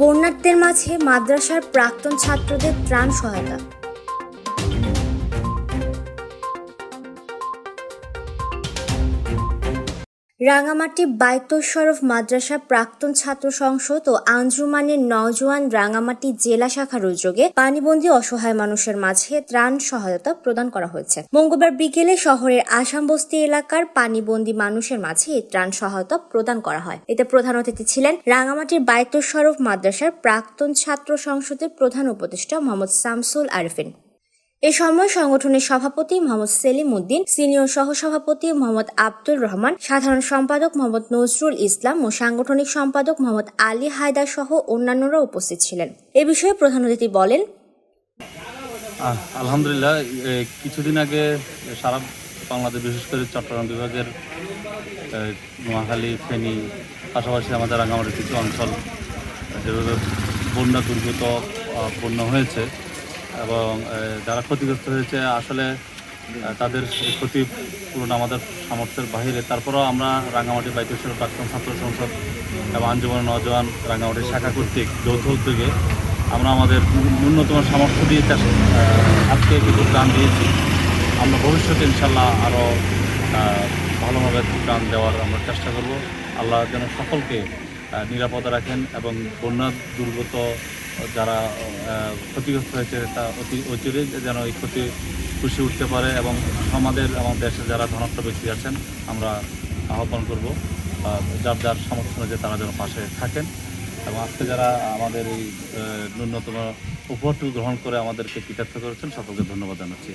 বন্যার্থের মাঝে মাদ্রাসার প্রাক্তন ছাত্রদের ত্রাণ সহায়তা। রাঙামাটি বাইতুল শরফ মাদ্রাসার প্রাক্তন ছাত্র সংসদ ও আঞ্জুমানের নওজোয়ান রাঙামাটি জেলা শাখার উদ্যোগে পানিবন্দী অসহায় মানুষের মাঝে ত্রাণ সহায়তা প্রদান করা হয়েছে। মঙ্গলবার বিকেলে শহরের আসাম বস্তি এলাকার পানিবন্দী মানুষের মাঝে ত্রাণ সহায়তা প্রদান করা হয়। এতে প্রধান অতিথি ছিলেন রাঙামাটির বাইতুল মাদ্রাসার প্রাক্তন ছাত্র সংসদের প্রধান উপদেষ্টা মোহাম্মদ শামসুল আরফিন। এ সময় সংগঠনের সভাপতি মোহাম্মদ সেলিম উদ্দিন, সিনিয়র সহসভাপতি মোহাম্মদ আব্দুর রহমান, সাধারণ সম্পাদক মোহাম্মদ নজরুল ইসলাম ও সাংগঠনিক সম্পাদক মোহাম্মদ আলী হায়দার সহ অন্যান্যরা উপস্থিত ছিলেন। এ বিষয়ে প্রধান অতিথি বলেন আলহামদুলিল্লাহ কিছুদিন আগে সারা বাংলাদেশ, বিশেষ করে চট্টগ্রাম বিভাগের নোয়াখালী, ফেনী, পাশাপাশি আমাদের রাঙামাটির কিছু অঞ্চল, যেভাবে বন্যা দুর্গত বন্যা হয়েছে এবং যারা ক্ষতিগ্রস্ত হয়েছে, আসলে তাদের এই ক্ষতিপূরণ আমাদের সামর্থ্যের বাহিরে। তারপরেও আমরা রাঙামাটি বাইতেশ্বর প্রাক্তন ছাত্র সংসদ এবং আঞ্জুমান নজওয়ান রাঙামাটি শাখা কর্তৃক যৌথ উদ্যোগে আমরা আমাদের ন্যূনতম সামর্থ্য দিয়ে আজকে কিছু ত্রাণ দিয়েছি। আমরা ভবিষ্যতে ইনশাল্লাহ আরও ভালোভাবে ত্রাণ দেওয়ার আমরা চেষ্টা করব। আল্লাহ যেন সকলকে নিরাপদে রাখেন এবং বন্যা দুর্গত যারা ক্ষতিগ্রস্ত হয়েছে, তা অতি অচিরে যেন এই ক্ষতি খুশি উঠতে পারে এবং সমাজের এবং দেশে যারা ধনাত্ম ব্যক্তি আছেন, আমরা আহ্বান করব যার যার সমর্থন যে তারা যেন পাশে থাকেন এবং আজকে যারা আমাদের এই ন্যূনতম উপহারটুকু গ্রহণ করে আমাদেরকে কৃতার্থ করেছেন, সকলকে ধন্যবাদ জানাচ্ছি।